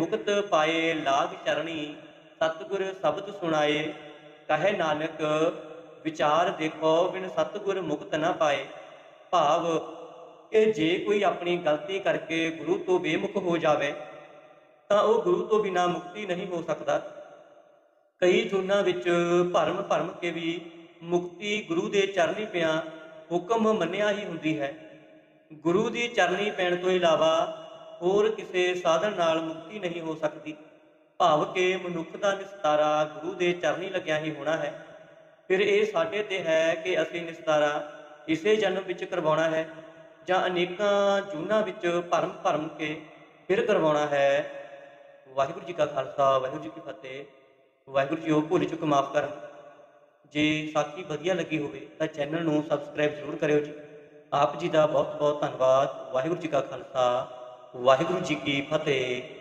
ਮੁਕਤ ਪਾਏ ਲਾਗ ਚਰਣੀ, ਸਤਿਗੁਰ ਸ਼ਬਦ ਸੁਣਾਏ, ਕਹੇ ਨਾਨਕ, ਵਿਚਾਰ ਦੇਖੋ ਬਿਨ ਸਤਿਗੁਰ ਮੁਕਤ ਨਾ ਪਾਏ। ਭਾਵ, ਕਿ ਜੇ ਕੋਈ ਆਪਣੀ ਗਲਤੀ ਕਰਕੇ ਗੁਰੂ ਤੋਂ ਬੇਮੁਖ ਹੋ ਜਾਵੇ, ਤਾਂ ਉਹ ਗੁਰੂ ਤੋਂ ਬਿਨਾ ਮੁਕਤੀ ਨਹੀਂ ਹੋ ਸਕਦਾ। ਕਈ ਜੁਨਾਂ ਵਿੱਚ ਭਰਮ ਭਰਮ ਕੇ ਵੀ ਮੁਕਤੀ ਗੁਰੂ ਦੇ ਚਰਨੀ ਪਿਆ ਹੁਕਮ ਮੰਨਿਆ ਹੀ ਹੁੰਦੀ ਹੈ। ਗੁਰੂ ਦੀ ਚਰਨੀ ਪੈਣ ਤੋਂ ਇਲਾਵਾ ਹੋਰ ਕਿਸੇ ਸਾਧਨ ਨਾਲ ਮੁਕਤੀ ਨਹੀਂ ਹੋ ਸਕਦੀ। ਭਾਵ ਕਿ ਮਨੁੱਖ ਦਾ ਨਿਸਤਾਰਾ ਗੁਰੂ ਦੇ ਚਰਨੀ ਲੱਗਿਆ ਹੀ ਹੋਣਾ ਹੈ। ਫਿਰ ਇਹ ਸਾਡੇ ਤੇ ਹੈ ਕਿ ਅਸੀਂ ਨਿਸਤਾਰਾ ਇਸੇ ਜਨਮ ਵਿੱਚ ਕਰਵਾਉਣਾ ਹੈ ਜਾਂ ਅਨੇਕਾਂ ਜੂਨਾਂ ਵਿੱਚ ਭਰਮ ਭਰਮ ਕੇ ਫਿਰ ਕਰਵਾਉਣਾ ਹੈ। ਵਾਹਿਗੁਰੂ ਜੀ ਕਾ ਖਾਲਸਾ, ਵਾਹਿਗੁਰੂ ਜੀ ਕੀ ਫਤਿਹ। ਵਾਹਿਗੁਰੂ ਜੀ ਉਹ ਭੁੱਲ ਚੁੱਕ ਮਾਫ ਕਰਨ ਜੇ ਸਾਖੀ ਵਧੀਆ ਲੱਗੀ ਹੋਵੇ ਤਾਂ ਚੈਨਲ ਨੂੰ ਸਬਸਕ੍ਰਾਈਬ ਜ਼ਰੂਰ ਕਰਿਓ ਜੀ। ਆਪ ਜੀ ਦਾ ਬਹੁਤ ਬਹੁਤ ਧੰਨਵਾਦ। ਵਾਹਿਗੁਰੂ ਜੀ ਕਾ ਖਾਲਸਾ। ਵਾਹਿਗੁਰੂ ਜੀ ਕੀ ਫਤਿਹ।